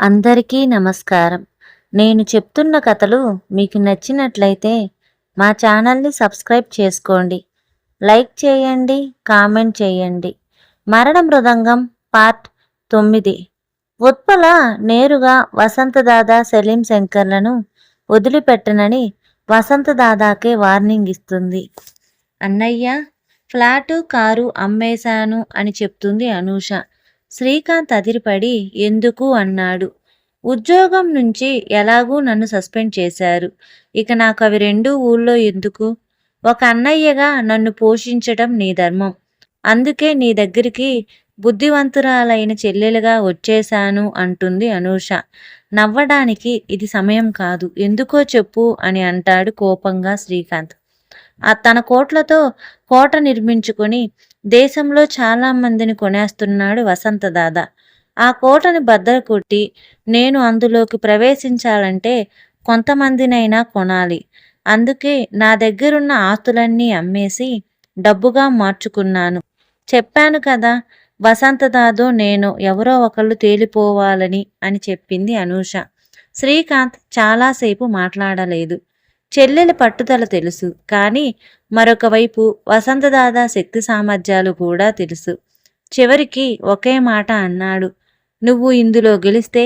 అందరికీ నమస్కారం. నేను చెప్తున్న కథలు మీకు నచ్చినట్లయితే మా ఛానల్ని సబ్స్క్రైబ్ చేసుకోండి. లైక్ చేయండి కామెంట్ చేయండి. మరణ మృదంగం పార్ట్ తొమ్మిది. ఉత్పల నేరుగా వసంతదాదా సలీం శంకర్లను వదిలిపెట్టనని వసంతదాదాకే వార్నింగ్ ఇస్తుంది. అన్నయ్య ఫ్లాటు కారు అమ్మేశాను అని చెప్తుంది అనూష. శ్రీకాంత్ అదిరిపడి ఎందుకు అన్నాడు. ఉద్యోగం నుంచి ఎలాగూ నన్ను సస్పెండ్ చేశారు. ఇక నాకు అవి రెండు ఊళ్ళో ఎందుకు? ఒక అన్నయ్యగా నన్ను పోషించడం నీ ధర్మం. అందుకే నీ దగ్గరికి బుద్ధివంతురాలైన చెల్లెలుగా వచ్చేశాను అంటుంది అనూష. నవ్వడానికి ఇది సమయం కాదు. ఎందుకో చెప్పు అని అంటాడు కోపంగా శ్రీకాంత్. ఆ తన కోట్లతో కోట నిర్మించుకొని దేశంలో చాలా మందిని కొనేస్తున్నాడు వసంతదాద ఆ కోటని బద్దలు కొట్టి నేను అందులోకి ప్రవేశించాలంటే కొంతమందినైనా కొనాలి. అందుకే నా దగ్గరున్న ఆస్తులన్నీ అమ్మేసి డబ్బుగా మార్చుకున్నాను. చెప్పాను కదా వసంతదాదో నేను ఎవరో ఒకళ్ళు తేలిపోవాలని అని చెప్పింది అనూష. శ్రీకాంత్ చాలాసేపు మాట్లాడలేదు. చెల్లెల పట్టుదల తెలుసు కానీ మరొకవైపు వసంతదాద శక్తి సామర్థ్యాలు కూడా తెలుసు. చివరికి ఒకే మాట అన్నాడు. నువ్వు ఇందులో గెలిస్తే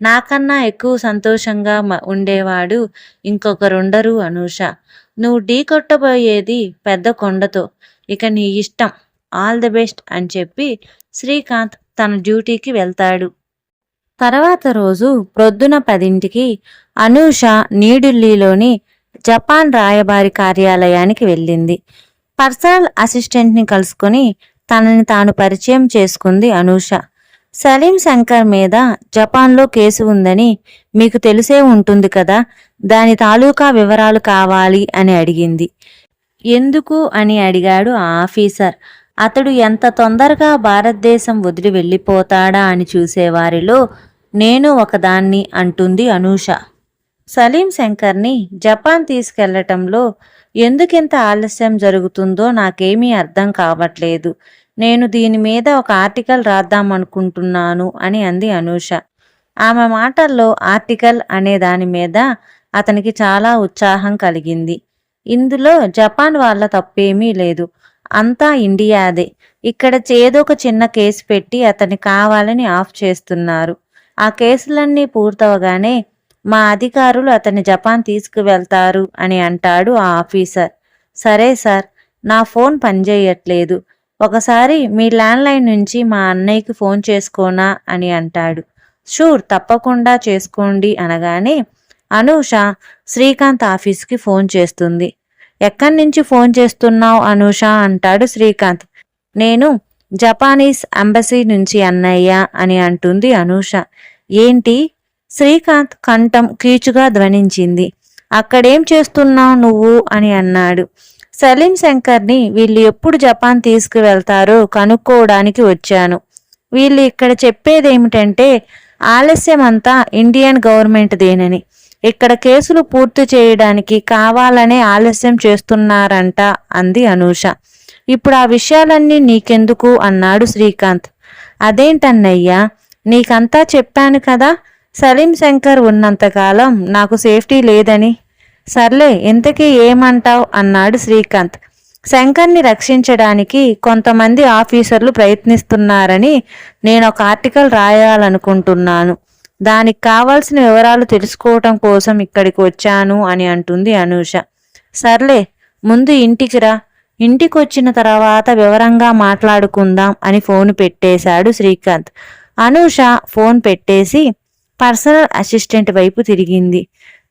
నాకన్నా ఎక్కువ సంతోషంగా ఉండేవాడు ఇంకొకరుండరు అనూష. నువ్వు ఢీ కొట్టబోయేది పెద్ద కొండతో. ఇక నీ ఇష్టం. ఆల్ ది బెస్ట్ అని చెప్పి శ్రీకాంత్ తన డ్యూటీకి వెళ్తాడు. తర్వాత రోజు ప్రొద్దున పదింటికి అనూష న్యూఢిల్లీలోని జపాన్ రాయబారి కార్యాలయానికి వెళ్ళింది. పర్సనల్ అసిస్టెంట్ని కలుసుకొని తనని తాను పరిచయం చేసుకుంది అనూష. సలీం శంకర్ మీద జపాన్లో కేసు ఉందని మీకు తెలిసే ఉంటుంది కదా దాని తాలూకా వివరాలు కావాలి అని అడిగింది. ఎందుకు అని అడిగాడు ఆ ఆఫీసర్. అతడు ఎంత తొందరగా భారతదేశం వదిలి వెళ్ళిపోతాడా అని చూసేవారిలో నేను ఒకదాన్ని అంటుంది అనూష. సలీం శంకర్ని జపాన్ తీసుకెళ్ళటంలో ఎందుకింత ఆలస్యం జరుగుతుందో నాకేమీ అర్థం కావట్లేదు. నేను దీని మీద ఒక ఆర్టికల్ రాద్దామనుకుంటున్నాను అని అంది అనూష. ఆమె మాటల్లో ఆర్టికల్ అనే దాని మీద అతనికి చాలా ఉత్సాహం కలిగింది. ఇందులో జపాన్ వాళ్ళ తప్పేమీ లేదు. అంతా ఇండియాదే. ఇక్కడ చేదొక చిన్న కేసు పెట్టి అతన్ని కావాలని ఆఫ్ చేస్తున్నారు. ఆ కేసులన్నీ పూర్తవగానే మా అధికారులు అతన్ని జపాన్ తీసుకువెళ్తారు అని అంటాడు ఆ ఆఫీసర్. సరే సార్ నా ఫోన్ పనిచేయట్లేదు. ఒకసారి మీ ల్యాండ్లైన్ నుంచి మా అన్నయ్యకి ఫోన్ చేసుకోనా అని అంటాడు. షూర్ తప్పకుండా చేసుకోండి అనగానే అనూష శ్రీకాంత్ ఆఫీస్కి ఫోన్ చేస్తుంది. ఎక్కడి నుంచి ఫోన్ చేస్తున్నావు అనూష అంటాడు శ్రీకాంత్. నేను జపానీస్ అంబసీ నుంచి అన్నయ్య అని అంటుంది అనూష. ఏంటి? శ్రీకాంత్ కంఠం కీచుగా ధ్వనించింది. అక్కడేం చేస్తున్నావు నువ్వు? అని అన్నాడు. సలీం శంకర్ని వీళ్ళు ఎప్పుడు జపాన్ తీసుకువెళ్తారో కనుక్కోవడానికి వచ్చాను. వీళ్ళు ఇక్కడ చెప్పేదేమిటంటే ఆలస్యం అంతా ఇండియన్ గవర్నమెంట్ దేనని. ఇక్కడ కేసులు పూర్తి చేయడానికి కావాలనే ఆలస్యం చేస్తున్నారంట అంది అనూష. ఇప్పుడు ఆ విషయాలన్నీ నీకెందుకు? అన్నాడు శ్రీకాంత్. అదేంటన్నయ్యా నీకంతా చెప్పాను కదా సలీం శంకర్ ఉన్నంతకాలం నాకు సేఫ్టీ లేదని. సర్లే ఇంతకీ ఏమంటావ్? అన్నాడు శ్రీకాంత్. శంకర్ని రక్షించడానికి కొంతమంది ఆఫీసర్లు ప్రయత్నిస్తున్నారని నేను ఒక ఆర్టికల్ రాయాలనుకుంటున్నాను. దానికి కావాల్సిన వివరాలు తెలుసుకోవటం కోసం ఇక్కడికి వచ్చాను అని అంటుంది అనూష. సర్లే ముందు ఇంటికి రా. ఇంటికి వచ్చిన తర్వాత వివరంగా మాట్లాడుకుందాం అని ఫోన్ పెట్టేశాడు శ్రీకాంత్. అనూష ఫోన్ పెట్టేసి పర్సనల్ అసిస్టెంట్ వైపు తిరిగింది.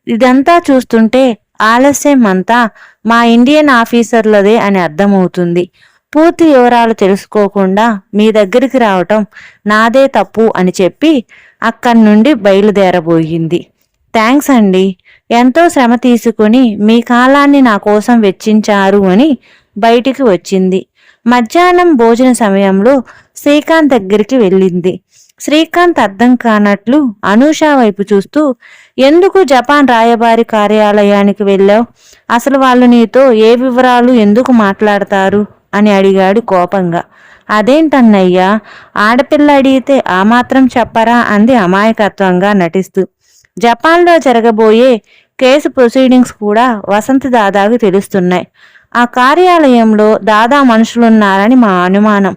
ఇదంతా చూస్తుంటే ఆలస్యం అంతా మా ఇండియన్ ఆఫీసర్లదే అని అర్థమవుతుంది. పూర్తి వివరాలు తెలుసుకోకుండా మీ దగ్గరికి రావటం నాదే తప్పు అని చెప్పి అక్కడి నుండి బయలుదేరబోయింది. థ్యాంక్స్ అండి. ఎంతో శ్రమ తీసుకుని మీ కాలాన్ని నా కోసం వెచ్చించారు అని బయటికి వచ్చింది. మధ్యాహ్నం భోజన సమయంలో శ్రీకాంత్ దగ్గరికి వెళ్ళింది. శ్రీకాంత్ అర్థం కానట్లు అనూష వైపు చూస్తూ ఎందుకు జపాన్ రాయబారి కార్యాలయానికి వెళ్ళావు? అసలు వాళ్ళు నీతో ఏ వివరాలు ఎందుకు మాట్లాడతారు? అని అడిగాడు కోపంగా. అదేంటన్నయ్యా ఆడపిల్ల అడిగితే ఆ మాత్రం చెప్పరా? అంది అమాయకత్వంగా నటిస్తూ. జపాన్లో జరగబోయే కేసు ప్రొసీడింగ్స్ కూడా వసంత దాదాకు తెలుస్తున్నాయి. ఆ కార్యాలయంలో దాదా మనుషులున్నారని మా అనుమానం.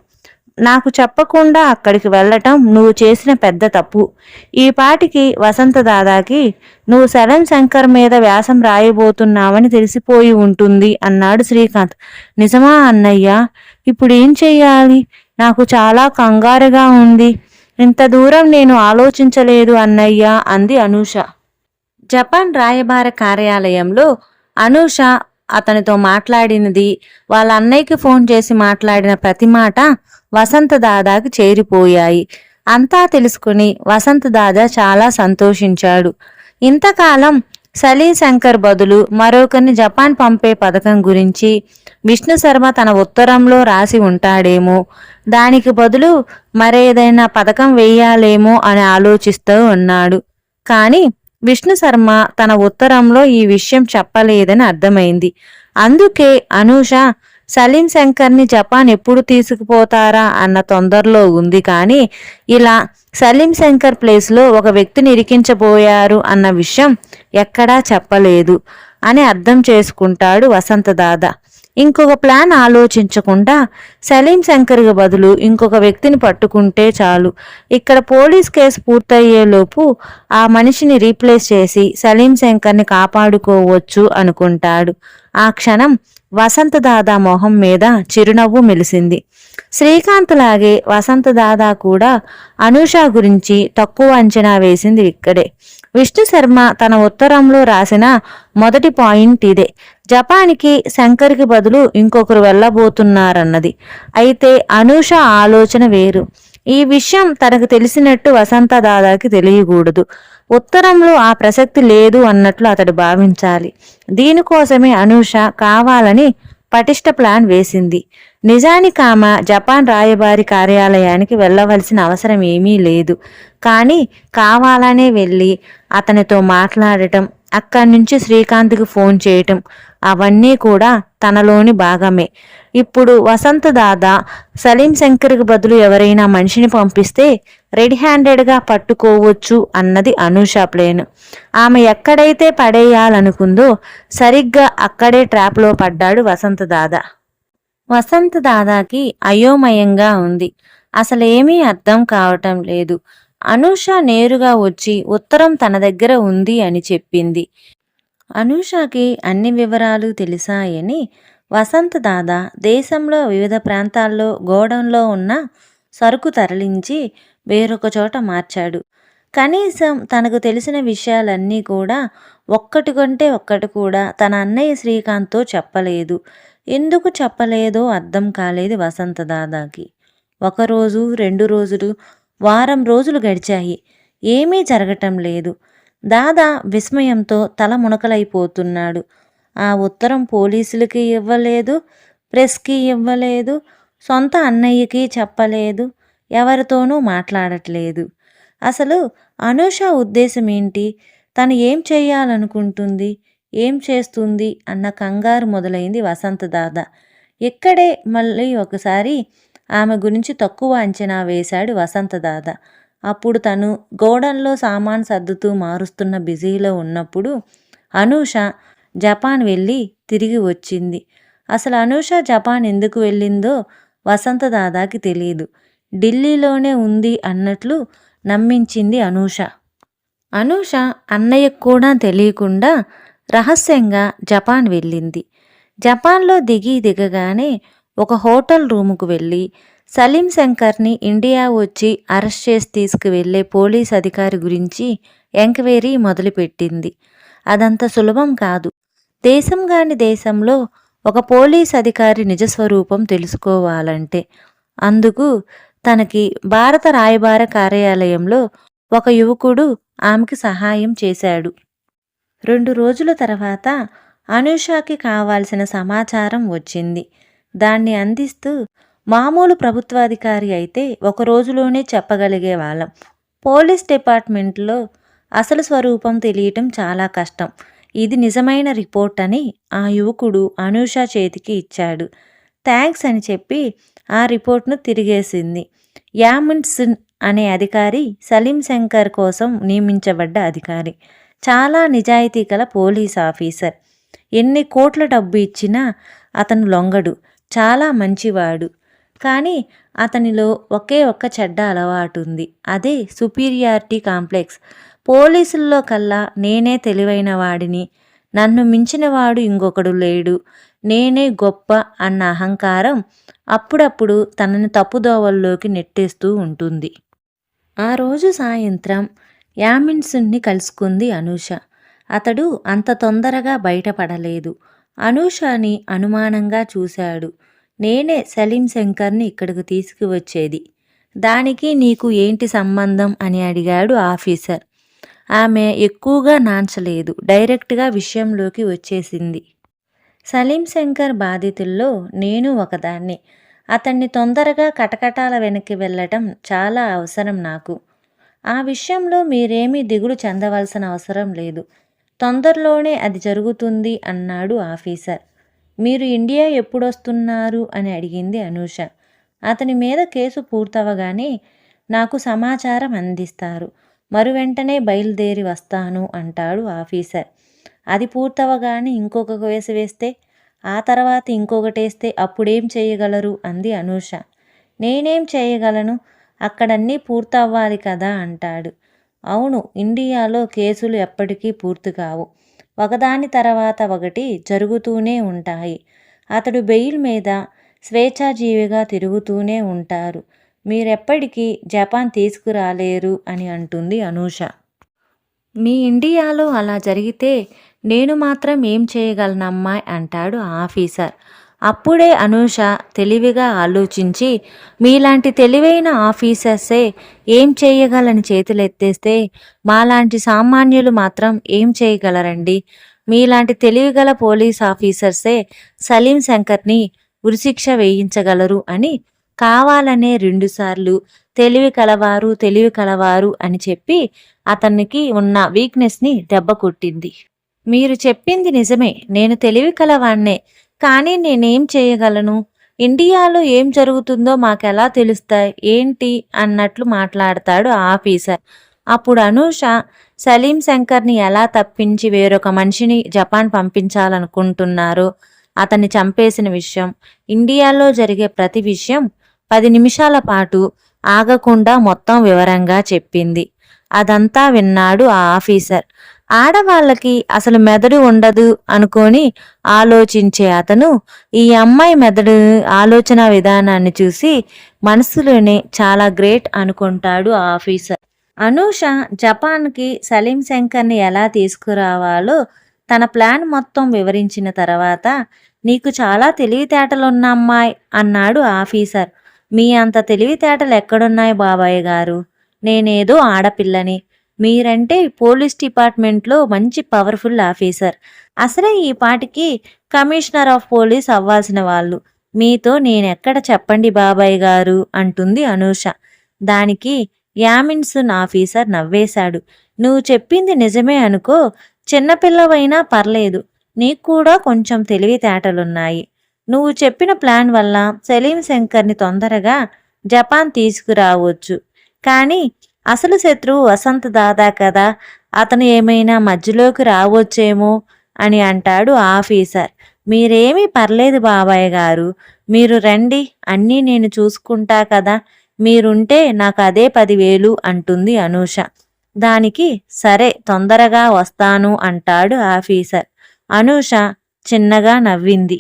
నాకు చెప్పకుండా అక్కడికి వెళ్ళటం నువ్వు చేసిన పెద్ద తప్పు. ఈ పాటికి వసంత దాదాకి నువ్వు శరణ్ శంకర్ మీద వ్యాసం రాయబోతున్నావని తెలిసిపోయి ఉంటుంది అన్నాడు శ్రీకాంత్. నిజమా అన్నయ్య? ఇప్పుడు ఏం చెయ్యాలి? నాకు చాలా కంగారుగా ఉంది. ఇంత దూరం నేను ఆలోచించలేదు అన్నయ్య అంది అనూష. జపాన్ రాయబార కార్యాలయంలో అనూష అతనితో మాట్లాడినది. వాళ్ళ అన్నయ్యకి ఫోన్ చేసి మాట్లాడిన ప్రతి మాట వసంత దాదాకి చేరిపోయాయి. అంతా తెలుసుకుని వసంత దాదా చాలా సంతోషించాడు. ఇంతకాలం సలీ శంకర్ బదులు మరొకరిని జపాన్ పంపే పథకం గురించి విష్ణు శర్మ తన ఉత్తరంలో రాసి ఉంటాడేమో. దానికి బదులు మరేదైనా పథకం వేయాలేమో అని ఆలోచిస్తూ ఉన్నాడు. కానీ విష్ణు శర్మ తన ఉత్తరంలో ఈ విషయం చెప్పలేదని అర్థమైంది. అందుకే అనూష సలీం శంకర్ని జపాన్ ఎప్పుడు తీసుకుపోతారా అన్న తొందరలో ఉంది కానీ ఇలా సలీం శంకర్ ప్లేస్లో ఒక వ్యక్తిని ఇరికించబోయారు అన్న విషయం ఎక్కడా చెప్పలేదు అని అర్థం చేసుకుంటాడు వసంత దాదా ఇంకొక ప్లాన్ ఆలోచించకుండా సలీం శంకర్కి బదులు ఇంకొక వ్యక్తిని పట్టుకుంటే చాలు. ఇక్కడ పోలీస్ కేసు పూర్తయ్యేలోపు ఆ మనిషిని రీప్లేస్ చేసి సలీం శంకర్ని కాపాడుకోవచ్చు అనుకుంటాడు. ఆ క్షణం వసంత దాదా మొహం మీద చిరునవ్వు మెలిసింది. శ్రీకాంత్ లాగే వసంత దాదా కూడా అనూష గురించి తక్కువ అంచనా వేసింది ఇక్కడే. విష్ణు శర్మ తన ఉత్తరంలో రాసిన మొదటి పాయింట్ ఇదే. జపాన్కి శంకర్కి బదులు ఇంకొకరు వెళ్ళబోతున్నారన్నది. అయితే అనూష ఆలోచన వేరు. ఈ విషయం తనకు తెలిసినట్టు వసంత దాదాకి తెలియకూడదు. ఉత్తరంలో ఆ ప్రసక్తి లేదు అన్నట్లు అతడు భావించాలి. దీనికోసమే అనూష కావాలని పటిష్ట ప్లాన్ వేసింది. నిజానికి ఆమె జపాన్ రాయబారి కార్యాలయానికి వెళ్ళవలసిన అవసరం ఏమీ లేదు. కానీ కావాలనే వెళ్ళి అతనితో మాట్లాడటం అక్కడి నుంచి శ్రీకాంత్కి ఫోన్ చేయటం. అవన్నీ కూడా తనలోని భాగమే. ఇప్పుడు వసంత దాదా సలీం శంకర్కి బదులు ఎవరైనా మనిషిని పంపిస్తే రెడీ హ్యాండెడ్గా పట్టుకోవచ్చు అన్నది అనూష ప్లేన్. ఆమె ఎక్కడైతే పడేయాలనుకుందో సరిగ్గా అక్కడే ట్రాప్లో పడ్డాడు వసంత దాదా. వసంత దాదాకి అయోమయంగా ఉంది. అసలేమీ అర్థం కావటం లేదు. అనూష నేరుగా వచ్చి ఉత్తరం తన దగ్గర ఉంది అని చెప్పింది. అనూషకి అన్ని వివరాలు తెలిసాయని వసంత్ దాదా దేశంలో వివిధ ప్రాంతాల్లో గోడౌన్లో ఉన్న సరుకు తరలించి వేరొక చోట మార్చాడు. కనీసం తనకు తెలిసిన విషయాలన్నీ కూడా ఒక్కటి కంటే ఒక్కటి కూడా తన అన్నయ్య శ్రీకాంత్తో చెప్పలేదు. ఎందుకు చెప్పలేదో అర్థం కాలేదు వసంత దాదాకి. ఒకరోజు రెండు రోజులు వారం రోజులు గడిచాయి. ఏమీ జరగటం లేదు. దాదా విస్మయంతో తల మునకలైపోతున్నాడు. ఆ ఉత్తరం పోలీసులకి ఇవ్వలేదు ప్రెస్కి ఇవ్వలేదు సొంత అన్నయ్యకి చెప్పలేదు ఎవరితోనూ మాట్లాడట్లేదు. అసలు అనూష ఉద్దేశం ఏంటి తను ఏం చేయాలనుకుంటుంది? ఏం చేస్తుంది? అన్న కంగారు మొదలైంది వసంత దాదా. ఇక్కడే మళ్ళీ ఒకసారి ఆమె గురించి తక్కువ అంచనా వేశాడు వసంత దాదా అప్పుడు తను గోడంలో సామాన్ సర్దుతూ మారుస్తున్న బిజీలో ఉన్నప్పుడు అనూష జపాన్ వెళ్ళి తిరిగి వచ్చింది. అసలు అనూష జపాన్ ఎందుకు వెళ్ళిందో వసంత దాదాకి తెలియదు ఢిల్లీలోనే ఉంది అన్నట్లు నమ్మించింది అనూష. అనూష అన్నయ్యకు కూడా తెలియకుండా రహస్యంగా జపాన్ వెళ్ళింది. జపాన్లో దిగి దిగగానే ఒక హోటల్ రూముకు వెళ్ళి సలీం శంకర్ని ఇండియా వచ్చి అరెస్ట్ చేసి తీసుకువెళ్ళే పోలీస్ అధికారి గురించి ఎంక్వైరీ మొదలుపెట్టింది. అదంత సులభం కాదు. దేశం కాని దేశంలో ఒక పోలీస్ అధికారి నిజస్వరూపం తెలుసుకోవాలంటే అందుకు తనకి భారత రాయబార కార్యాలయంలో ఒక యువకుడు ఆమెకి సహాయం చేశాడు. రెండు రోజుల తర్వాత అనుషాకి కావాల్సిన సమాచారం వచ్చింది. దాన్ని అందిస్తూ మామూలు ప్రభుత్వాధికారి అయితే ఒక రోజులోనే చెప్పగలిగే వాళ్ళం. పోలీస్ డిపార్ట్మెంట్లో అసలు స్వరూపం తెలియటం చాలా కష్టం. ఇది నిజమైన రిపోర్ట్ అని ఆ యువకుడు అనూష చేతికి ఇచ్చాడు. థ్యాంక్స్ అని చెప్పి ఆ రిపోర్ట్ను తిరిగేసింది. యామున్సిన్ అనే అధికారి సలీం శంకర్ కోసం నియమించబడ్డ అధికారి. చాలా నిజాయితీ గల పోలీస్ ఆఫీసర్. ఎన్ని కోట్ల డబ్బు ఇచ్చినా అతను లొంగడు. చాలా మంచివాడు. కానీ అతనిలో ఒకే ఒక్క చెడ్డ అలవాటు ఉంది అదే సుపీరియారిటీ కాంప్లెక్స్. పోలీసుల్లో కల్లా నేనే తెలివైన వాడిని. నన్ను మించినవాడు ఇంకొకడు లేడు. నేనే గొప్ప అన్న అహంకారం అప్పుడప్పుడు తనని తప్పుదోవల్లోకి నెట్టేస్తూ ఉంటుంది. ఆ రోజు సాయంత్రం యామిన్సున్ని కలుసుకుంది అనూష. అతడు అంత తొందరగా బయటపడలేదు. అనూషని అనుమానంగా చూశాడు. నేనే సలీం శంకర్ని ఇక్కడికి తీసుకువచ్చేది. దానికి నీకు ఏంటి సంబంధం అని అడిగాడు ఆఫీసర్. ఆమె ఎక్కువగా నాంచలేదు డైరెక్ట్గా విషయంలోకి వచ్చేసింది. సలీం శంకర్ బాధితుల్లో నేను ఒకదాన్ని. అతన్ని తొందరగా కటకటాల వెనక్కి వెళ్ళటం చాలా అవసరం నాకు. ఆ విషయంలో మీరేమీ దిగులు చెందవలసిన అవసరం లేదు. తొందరలోనే అది జరుగుతుంది అన్నాడు ఆఫీసర్. మీరు ఇండియా ఎప్పుడొస్తున్నారు? అని అడిగింది అనూష. అతని మీద కేసు పూర్తవగానే నాకు సమాచారం అందిస్తారు. మరు వెంటనే బయలుదేరి వస్తాను అంటాడు ఆఫీసర్. అది పూర్తవగానే ఇంకొక కేసు వేస్తే ఆ తర్వాత ఇంకొకటేస్తే అప్పుడేం చేయగలరు? అంది అనూష. నేనేం చేయగలను? అక్కడన్నీ పూర్తవ్వాలి కదా అంటాడు. అవును ఇండియాలో కేసులు ఎప్పటికీ పూర్తి కావు. ఒకదాని తర్వాత ఒకటి జరుగుతూనే ఉంటాయి. అతడు బెయిల్ మీద స్వేచ్ఛాజీవిగా తిరుగుతూనే ఉంటారు. మీరెప్పటికీ జపాన్ తీసుకురాలేరు అని అంటుంది అనూష. మీ ఇండియాలో అలా జరిగితే నేను మాత్రం ఏం చేయగలనమ్మాయి అంటాడు ఆఫీసర్. అప్పుడే అనూష తెలివిగా ఆలోచించి మీలాంటి తెలివైన ఆఫీసర్సే ఏం చేయగలని చేతులెత్తేస్తే మాలాంటి సామాన్యులు మాత్రం ఏం చేయగలరండి? మీలాంటి తెలివిగల పోలీస్ ఆఫీసర్సే సలీం శంకర్ని ఉరిశిక్ష వేయించగలరు అని కావాలనే రెండుసార్లు తెలివి కలవారు తెలివి కలవారు అని చెప్పి అతనికి ఉన్న వీక్నెస్ని దెబ్బ కొట్టింది. మీరు చెప్పింది నిజమే. నేను తెలివి కలవాణ్ణే కానీ నేనేం చేయగలను? ఇండియాలో ఏం జరుగుతుందో మాకెలా తెలుస్తాయి? ఏంటి? అన్నట్లు మాట్లాడతాడు ఆఫీసర్. అప్పుడు అనూష సలీం శంకర్ని ఎలా తప్పించి వేరొక మనిషిని జపాన్ పంపించాలనుకుంటున్నారో? అతన్ని చంపేసిన విషయం ఇండియాలో జరిగే ప్రతి విషయం పది నిమిషాల పాటు ఆగకుండా మొత్తం వివరంగా చెప్పింది. అదంతా విన్నాడు ఆ ఆఫీసర్. ఆడవాళ్ళకి అసలు మెదడు ఉండదు అనుకొని ఆలోచించే అతను ఈ అమ్మాయి మెదడు ఆలోచన విధానాన్ని చూసి మనసులోనే చాలా గ్రేట్ అనుకుంటాడు ఆ ఆఫీసర్. అనూష జపాన్కి సలీం శంకర్ని ఎలా తీసుకురావాలో తన ప్లాన్ మొత్తం వివరించిన తర్వాత నీకు చాలా తెలివితేటలున్న అమ్మాయి అన్నాడు ఆఫీసర్. మీ అంత తెలివితేటలు ఎక్కడున్నాయి బాబాయ్ గారు? నేనేదో ఆడపిల్లని. మీరంటే పోలీస్ డిపార్ట్మెంట్లో మంచి పవర్ఫుల్ ఆఫీసర్. అసలే ఈ పాటికి కమిషనర్ ఆఫ్ పోలీస్ అవ్వాల్సిన వాళ్ళు. మీతో నేనెక్కడ చెప్పండి బాబాయ్ గారు? అంటుంది అనూష. దానికి యామిన్సున్ ఆఫీసర్ నవ్వేశాడు. నువ్వు చెప్పింది నిజమే అనుకో చిన్నపిల్లవైనా పర్లేదు. నీకు కూడా కొంచెం తెలివితేటలున్నాయి. నువ్వు చెప్పిన ప్లాన్ వల్ల సలీం శంకర్ని తొందరగా జపాన్ తీసుకురావచ్చు. కానీ అసలు శత్రువు వసంత్ దాదా కదా అతను ఏమైనా మధ్యలోకి రావచ్చేమో అని అంటాడు ఆఫీసర్. మీరేమీ పర్లేదు బాబాయ్ గారు మీరు రండి అన్నీ నేను చూసుకుంటా కదా మీరుంటే నాకు అదే పదివేలు అంటుంది అనూష. దానికి సరే తొందరగా వస్తాను అంటాడు ఆఫీసర్. అనూష చిన్నగా నవ్వింది.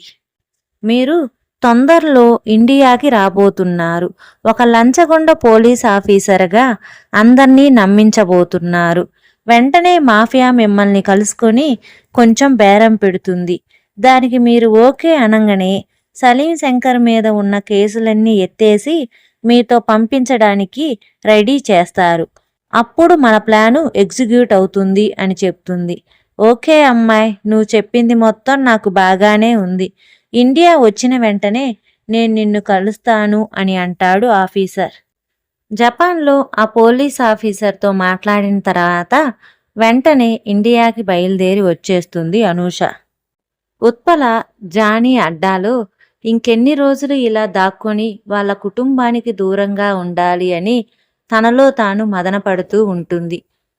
మీరు తొందరలో ఇండియాకి రాబోతున్నారు. ఒక లంచగొండ పోలీస్ ఆఫీసర్గా అందర్నీ నమ్మించబోతున్నారు. వెంటనే మాఫియా మిమ్మల్ని కలుసుకొని కొంచెం బేరం పెడుతుంది. దానికి మీరు ఓకే అనగానే సలీం శంకర్ మీద ఉన్న కేసులన్నీ ఎత్తేసి మీతో పంపించడానికి రెడీ చేస్తారు. అప్పుడు మన ప్లాను ఎగ్జిక్యూట్ అవుతుంది అని చెప్తుంది. ఓకే అమ్మాయి నువ్వు చెప్పింది మొత్తం నాకు బాగానే ఉంది. ఇండియా వచ్చిన వెంటనే నేను నిన్ను కలుస్తాను అని అంటాడు ఆఫీసర్. జపాన్లో ఆ పోలీస్ ఆఫీసర్తో మాట్లాడిన తర్వాత వెంటనే ఇండియాకి బయలుదేరి వచ్చేస్తుంది అనూష. ఉత్పల జానీ అడ్డాలో ఇంకెన్ని రోజులు ఇలా దాక్కొని వాళ్ళ కుటుంబానికి దూరంగా ఉండాలి అని తనలో తాను మదనపడుతూ ఉంటుంది.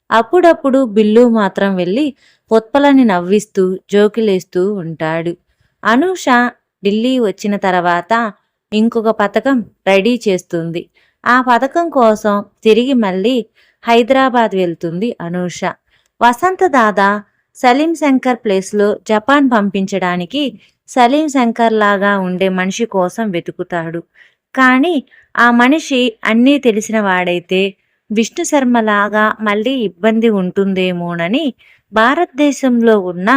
అప్పుడప్పుడు బిల్లు మాత్రం వెళ్ళి ఉత్పలని నవ్విస్తూ జోకిలేస్తూ ఉంటాడు. అనూష ఢిల్లీ వచ్చిన తర్వాత ఇంకొక పథకం రెడీ చేస్తుంది. ఆ పథకం కోసం తిరిగి మళ్ళీ హైదరాబాద్ వెళ్తుంది అనూష. వసంత దాదా సలీం శంకర్ ప్లేస్లో జపాన్ పంపించడానికి సలీం శంకర్ లాగా ఉండే మనిషి కోసం వెతుకుతాడు. కానీ ఆ మనిషి అన్నీ తెలిసిన వాడైతే విష్ణు శర్మ లాగా మళ్ళీ ఇబ్బంది ఉంటుందేమోనని భారతదేశంలో ఉన్న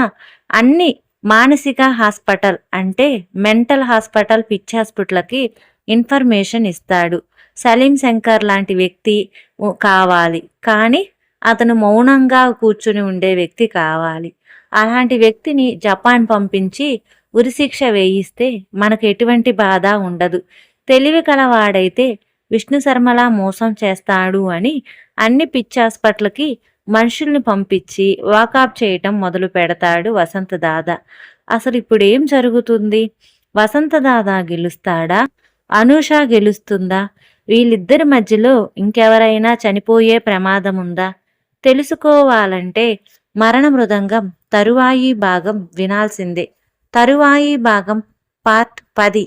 అన్ని మానసిక హాస్పిటల్ అంటే మెంటల్ హాస్పిటల్ పిచ్ హాస్పిటల్కి ఇన్ఫర్మేషన్ ఇస్తాడు. సలీం శంకర్ లాంటి వ్యక్తి కావాలి. కానీ అతను మౌనంగా కూర్చుని ఉండే వ్యక్తి కావాలి. అలాంటి వ్యక్తిని జపాన్ పంపించి ఉరిశిక్ష వేయిస్తే మనకు ఎటువంటి బాధ ఉండదు. తెలివి కలవాడైతే విష్ణు శర్మలా మోసం చేస్తాడు అని అన్ని పిచ్చి హాస్పిటల్కి మనుషుల్ని పంపించి వాకప్ చేయటం మొదలు పెడతాడు వసంత దాదా. అసలు ఇప్పుడు ఏం జరుగుతుంది? వసంత దాదా గెలుస్తాడా? అనూష గెలుస్తుందా? వీళ్ళిద్దరి మధ్యలో ఇంకెవరైనా చనిపోయే ప్రమాదం ఉందా తెలుసుకోవాలంటే మరణ మృదంగం తరువాయి భాగం వినాల్సిందే. తరువాయి భాగం పార్ట్ పది.